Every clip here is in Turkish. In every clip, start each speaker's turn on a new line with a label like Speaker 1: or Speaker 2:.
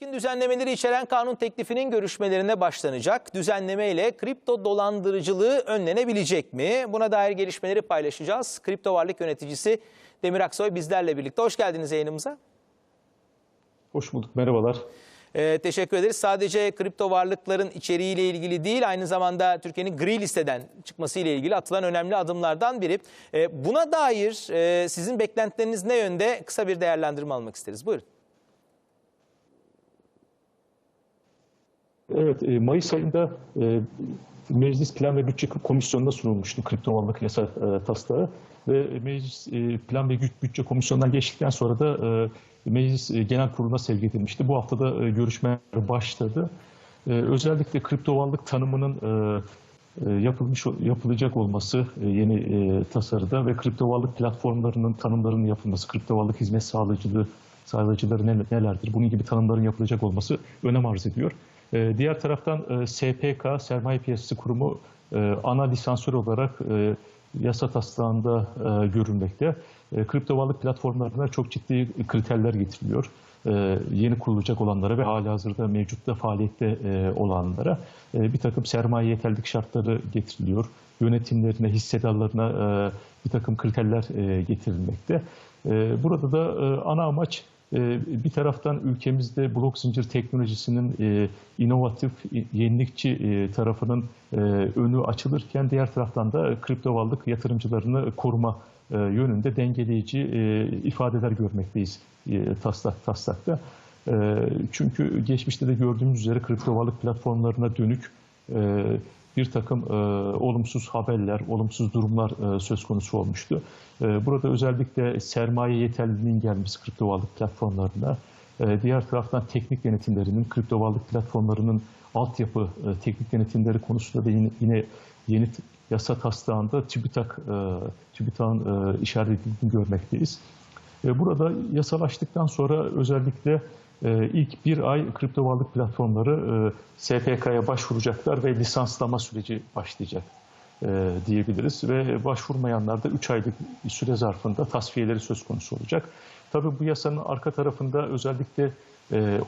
Speaker 1: İlişkin düzenlemeleri içeren kanun teklifinin görüşmelerine başlanacak. Düzenleme ile kripto dolandırıcılığı önlenebilecek mi? Buna dair gelişmeleri paylaşacağız. Kripto varlık yöneticisi Demir Aksoy bizlerle birlikte. Hoş geldiniz yayınımıza.
Speaker 2: Hoş bulduk, merhabalar.
Speaker 1: Ee, teşekkür ederiz. Sadece kripto varlıkların içeriğiyle ilgili değil, aynı zamanda Türkiye'nin gri listeden çıkması ile ilgili atılan önemli adımlardan biri. Ee, buna dair e, sizin beklentileriniz ne yönde? Kısa bir değerlendirme almak isteriz. Buyurun.
Speaker 2: Evet, e, Mayıs ayında e, Meclis Plan ve Bütçe Komisyonu'na sunulmuştu kripto varlık yasa e, taslağı ve Meclis Plan ve Bütçe Komisyonu'ndan geçtikten sonra da Meclis Genel Kurulu'na sevk edilmişti. Bu hafta da görüşmeler başladı. Özellikle kripto varlık tanımının yapılmış yapılacak olması yeni tasarıda ve kripto varlık platformlarının tanımlarının yapılması, kripto varlık hizmet sağlayıcılığı sağlayıcıları ne- nelerdir? Bunun gibi tanımların yapılacak olması önem arz ediyor. E, Diğer taraftan e, SPK, Sermaye Piyasası Kurumu e, ana lisansör olarak e, yasa taslağında e, görülmekte. E, Kripto varlık platformlarına çok ciddi kriterler getiriliyor. E, Yeni kurulacak olanlara ve halihazırda mevcutta faaliyette e, olanlara bir takım sermaye yeterlilik şartları getiriliyor. Yönetimlerine, hissedarlarına bir takım kriterler getirilmekte. E, Burada da e, ana amaç ee, Bir taraftan ülkemizde blok zincir teknolojisinin e, inovatif, yenilikçi e, tarafının e, önü açılırken diğer taraftan da kripto varlık yatırımcılarını koruma e, yönünde dengeleyici e, ifadeler görmekteyiz e, taslak taslakta. E, Çünkü geçmişte de gördüğümüz üzere kripto varlık platformlarına dönük e, bir takım e, olumsuz haberler, olumsuz durumlar e, söz konusu olmuştu. E, burada özellikle sermaye yeterliliğinin gelmesi kripto varlık platformlarına, e, diğer taraftan teknik yönetimlerinin, kripto varlık platformlarının altyapı e, teknik yönetimleri konusunda da yine, yine yeni yasa taslağında TÜBİTAK, e, TÜBİTAK'ın e, işaret edildiğini görmekteyiz. Burada yasalaştıktan sonra özellikle e, ilk bir ay kripto varlık platformları e, SPK'ya başvuracaklar ve lisanslama süreci başlayacak e, diyebiliriz. Ve başvurmayanlar da 3 aylık süre zarfında tasfiyeleri söz konusu olacak. Tabii bu yasanın arka tarafında özellikle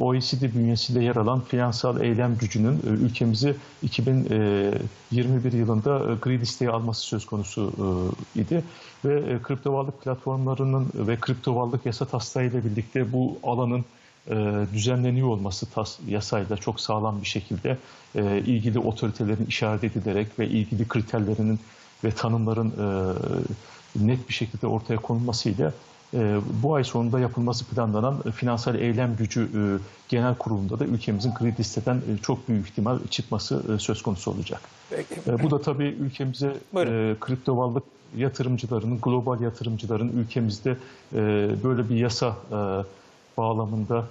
Speaker 2: OECD bünyesinde yer alan finansal eylem gücünün e, ülkemizi 2021 yılında e, gri listeye alması söz konusu e, idi. Ve e, kripto varlık platformlarının ve kripto varlık yasa taslağı ile birlikte bu alanın e, düzenleniyor olması tas, yasayla çok sağlam bir şekilde e, ilgili otoritelerin işaret edilerek ve ilgili kriterlerinin ve tanımların e, net bir şekilde ortaya konulmasıyla e, bu ay sonunda yapılması planlanan finansal eylem gücü e, genel kurulunda da ülkemizin kredi listeden e, çok büyük ihtimal çıkması e, söz konusu olacak. E, Bu da tabii ülkemize
Speaker 1: Buyurun.
Speaker 2: kripto varlık yatırımcılarının, global yatırımcıların ülkemizde böyle bir yasa bağlamında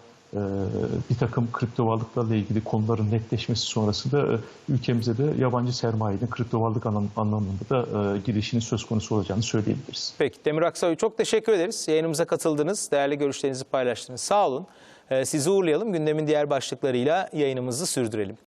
Speaker 2: bir takım kripto varlıklarla ilgili konuların netleşmesi sonrasında e, ülkemize de yabancı sermayenin kripto varlık anlam- anlamında da e, girişinin söz konusu olacağını söyleyebiliriz.
Speaker 1: Peki Demir Aksoy çok teşekkür ederiz. Yayınımıza katıldınız, değerli görüşlerinizi paylaştınız. Sağ olun. Ee, sizi uğurlayalım. Gündemin diğer başlıklarıyla yayınımızı sürdürelim.